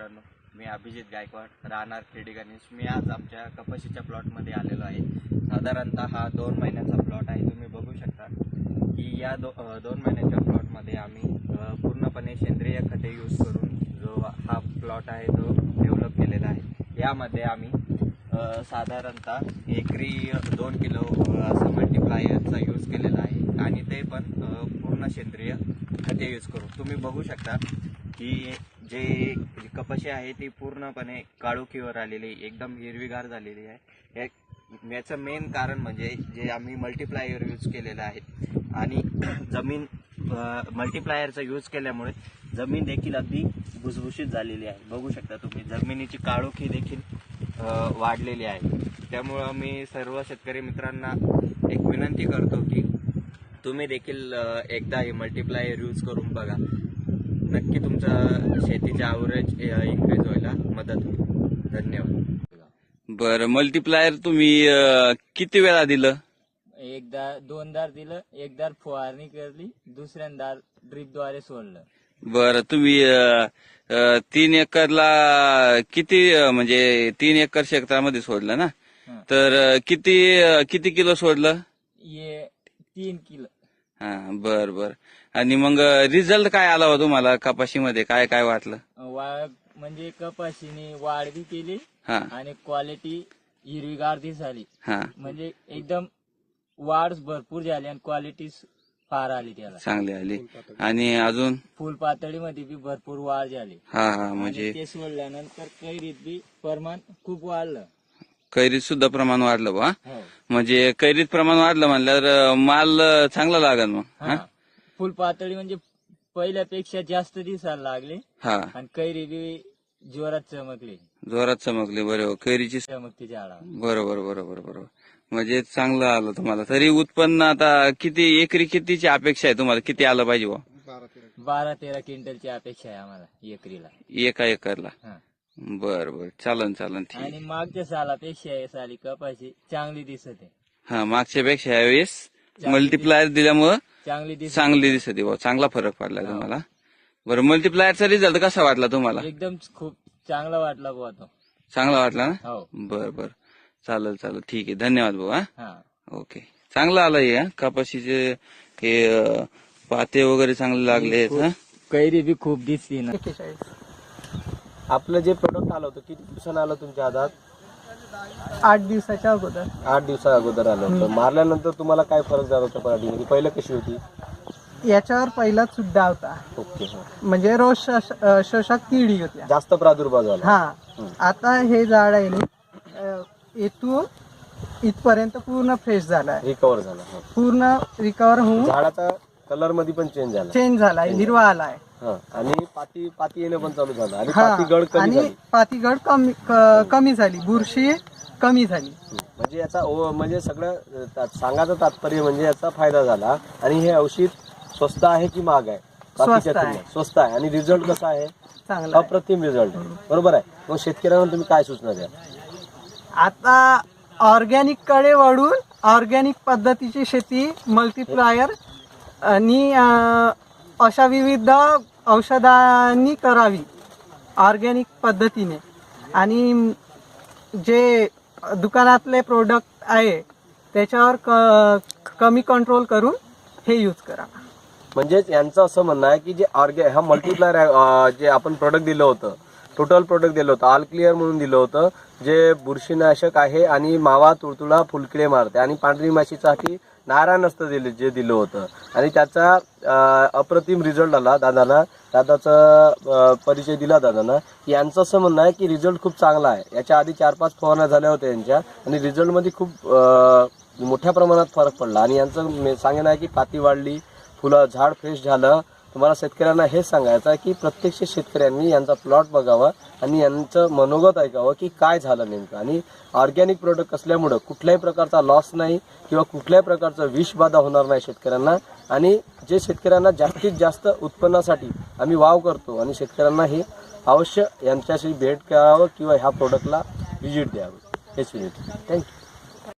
मित्रांनो मी अभिजित गायकवाड राहणार खेडी गणेश. मी आज आमच्या कपाशीच्या प्लॉटमध्ये आलेलो आहे. साधारणतः हा दोन महिन्याचा प्लॉट आहे. तुम्ही बघू शकता की या दो दोन महिन्याच्या प्लॉटमध्ये आम्ही पूर्णपणे सेंद्रिय खते यूज करून जो हा प्लॉट आहे तो डेव्हलप केलेला आहे. यामध्ये आम्ही साधारणतः एकरी दोन किलो असं मल्टिप्लायरचा यूज केलेला आहे. आणि ते पण पूर्ण सेंद्रिय खते यूज करू तुम्ही बघू शकता की जे कपाशी आहे ती पूर्णपणे काळोखीवर आलेली एकदम हिरवीगार झालेली आहे. या- याचं मेन कारण म्हणजे जे आम्ही मल्टीप्लायर यूज केलेलं आहे आणि जमीन मल्टीप्लायरचा यूज केल्यामुळे जमीन देखील अगदी भुसभुशीत झालेली आहे. बघू शकता तुम्ही जमिनीची काळोखी देखील वाढलेली आहे. त्यामुळं मी सर्व शेतकरी मित्रांना एक विनंती करतो की तुम्ही देखील एकदा हे मल्टीप्लायर यूज करून बघा. नक्की तुमचं शेतीचे ॲव्हरेज इन्क्रीज व्हायला मदत होईल. धन्यवाद. बर मल्टीप्लायर तुम्ही अं, किती वेळा दिलं? एकदा दोनदार दिलं एकदा फवारणी केली दुसऱ्यांदा ड्रीपद्वारे सोडलं. बर तुम्ही अं, अं, तीन एकरला किती अं, म्हणजे तीन एकर क्षेत्रामध्ये सोडलं ना? हं. तर अं, किती अं, किती किलो सोडलं? ये तीन किलो. हा बर बर. आणि मग रिझल्ट काय आला हो तुम्हाला कपाशीमध्ये? काय काय वाटलं? म्हणजे कपाशीने वाढ बी केली हा. आणि क्वालिटी हिरवीगार दिसाली. हा. म्हणजे एकदम वाढ भरपूर झाली आणि क्वालिटी फार आली त्याला. चांगली आली. आणि अजून? फुल पातळीमध्ये बी भरपूर वाढ झाली. हा हा आणि म्हणजे? ते सोडल्यानंतर कैरीत बी प्रमाण खूप वाढलं. कैरीत सुद्धा प्रमाण वाढलं बा हो. म्हणजे कैरीत प्रमाण वाढलं म्हणल्यावर माल चांगला लागल मग हा. हा? फुल पातळी म्हणजे पहिल्यापेक्षा जास्त दिसायला लागले. हा. आणि कैरी बी जोरात चमकली. जोरात चमकली बरोबर कैरीची चमकती झाडा. बरोबर बरोबर बरोबर. म्हणजे चांगलं आलं तुम्हाला. तरी उत्पन्न आता किती एकरी कितीची अपेक्षा आहे तुम्हाला? किती आलं पाहिजे? बारा तेरा क्विंटलची अपेक्षा आहे आम्हाला एकरीला. एका एकरला. हा. बर बर. चालन चालन. ठीक आणि मागच्या सालापेक्षा या साली कपाशी चांगली दिसत. आहे हा मागच्या पेक्षा यावेळेस मल्टीप्लायर दिल्यामुळं चांगली दिसत. चांगली दिसते. बुवा चांगला फरक पडला तुम्हाला. बरं मल्टीप्लायरचा रिझल्ट कसा वाटला तुम्हाला? एकदम खूप चांगला वाटला बुवा तो. चांगला वाटला ना? हो. बर बर. चालेल चालेल. ठीक आहे. धन्यवाद भाऊ हा. हा ओके. चांगलं आलं हे हा. कपाशीचे हे अं, पाते वगैरे चांगले लागले आहेत हा. कैरी बी खूप दिसली ना. आपलं जे प्रोडक्ट आलं होतं किती दिवसानं आलं तुमच्या हातात? आठ दिवसाच्या अगोदर. आठ दिवसा अगोदर आलं होतं. मारल्यानंतर तुम्हाला काय फरक झाला होता पराठीमध्ये पहिलं कशी होती? याच्यावर पहिला सुद्धा होता. ओके. हा. म्हणजे रोज शोष- अं, शोषक किडी होत्या. जास्त प्रादुर्भाव झाला. हा. आता हे झाड आहे ना अं, इथून इथपर्यंत पूर्ण फ्रेश झाला आहे. रिकवर झाला हा. पूर्ण रिकवर होऊन झाडाचा कलरमध्ये पण चेंज झाला. चेंज झालाय हिरवा आलाय. हा. आणि पाती पाती येणं पण चालू झालं. आणि हा पाती गड कमी आणि झाली. पातीगड कमी क- कमी झाली बुरशी कमी झाली. म्हणजे याचा ओ- म्हणजे सगळं अं, ता- सांगायचं तात्पर्य म्हणजे याचा फायदा झाला. आणि हे औषध स्वस्त आहे की महाग आहे? बाकीच्या स्वस्त आहे. तुलनेत स्वस्त आहे. आणि रिझल्ट कसा आहे? चांगला आहे. अप्रतिम रिझल्ट बरोबर आहे? मग शेतकऱ्यांना तुम्ही काय सूचना द्या आता ऑर्गॅनिककडे वळून ऑर्गॅनिक पद्धतीची शेती मल्टीप्लायर आणि अशा विविध औषधांनी करावी ऑर्गॅनिक पद्धतीने. आणि जे दुकानातले प्रोडक्ट आहे त्याच्यावर क कमी कंट्रोल करून हे यूज करा. म्हणजेच यांचं असं म्हणणं आहे की जे ऑर्गे हा मल्टीप्लायर जे आपण प्रोडक्ट दिलं होतं टोटल प्रोडक्ट दिलं होतं. ऑल क्लिअर म्हणून दिलं होतं. जे बुरशीनाशक आहे आणि मावा तुळतुळा फुलकिडे मारते. आणि पांढरी माशीसाठी नारायण असतं दिले जे दिलं होतं. आणि त्याचा अप्रतिम रिझल्ट आला दादाला. दादाचा परिचय दिला दादांना. की यांचं असं म्हणणं आहे की रिझल्ट खूप चांगला आहे. याच्या आधी चार पाच फवारण्या झाल्या होत्या यांच्या. आणि रिझल्टमध्ये खूप मोठ्या प्रमाणात फरक पडला. आणि यांचं मे- सांगणं आहे की पाती वाढली फुलं झाड फ्रेश झालं. तुम्हाला शेतकऱ्यांना हे सांगायचं आहे की प्रत्यक्ष शेतकऱ्यांनी यांचा प्लॉट बघावा आणि यांचं मनोगत ऐकावं की काय झालं नेमकं. आणि ऑर्गॅनिक प्रोडक्ट असल्यामुळं कुठल्याही प्रकारचा लॉस नाही किंवा कुठल्याही प्रकारचा विषबाधा होणार नाही शेतकऱ्यांना. आणि जे शेतकऱ्यांना जास्तीत जास्त उत्पन्नासाठी आम्ही वाव करतो आणि शेतकऱ्यांना हे अवश्य यांच्याशी भेट करावं किंवा ह्या प्रोडक्टला व्हिजिट द्यावं. हेच विनंती. थँक्यू